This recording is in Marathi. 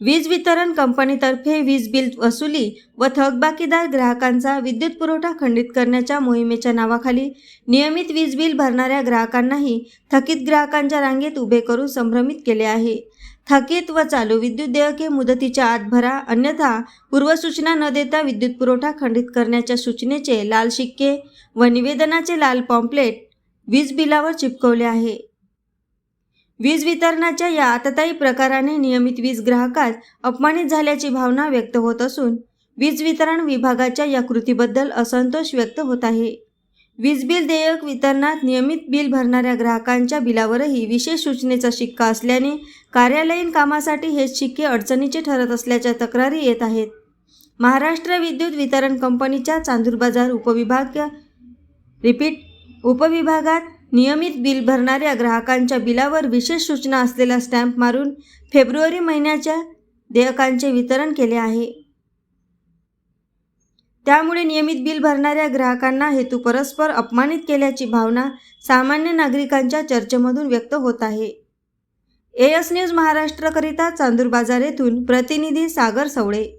वीज वितरण कंपनीतर्फे वीज बिल वसुली व थकबाकीदार ग्राहकांचा विद्युत पुरवठा खंडित करण्याच्या मोहिमेच्या नावाखाली नियमित वीज बिल भरणाऱ्या ग्राहकांनाही थकीत ग्राहकांच्या रांगेत उभे करून संभ्रमित केले आहे. थकीत व चालू विद्युत देयके मुदतीच्या आत भरा अन्यथा पूर्वसूचना न देता विद्युत पुरवठा खंडित करण्याच्या सूचनेचे लाल शिक्के व निवेदनाचे लाल पॉम्पलेट वीज बिलावर चिपकवले आहे. वीज वितरणाच्या या आततायी प्रकाराने नियमित वीज ग्राहकात अपमानित झाल्याची भावना व्यक्त होत असून वीज वितरण विभागाच्या या कृतीबद्दल असंतोष व्यक्त होत आहे. वीज बिल देयक वितरणात नियमित बिल भरणाऱ्या ग्राहकांच्या बिलावरही विशेष सूचनेचा शिक्का असल्याने कार्यालयीन कामासाठी हे शिक्के अडचणीचे ठरत असल्याच्या तक्रारी येत आहेत. महाराष्ट्र विद्युत वितरण कंपनीच्या चांदूर बाजार उपविभाग रिपीट उपविभागात नियमित बिल भरणाऱ्या ग्राहकांच्या बिलावर विशेष सूचना असलेला स्टॅम्प मारून फेब्रुवारी महिन्याच्या देयकांचे वितरण केले आहे. त्यामुळे नियमित बिल भरणाऱ्या ग्राहकांना हेतू परस्पर अपमानित केल्याची भावना सामान्य नागरिकांच्या चर्चेमधून व्यक्त होत आहे. एएस न्यूज महाराष्ट्रकरिता चांदूर बाजार येथून प्रतिनिधी सागर सवळे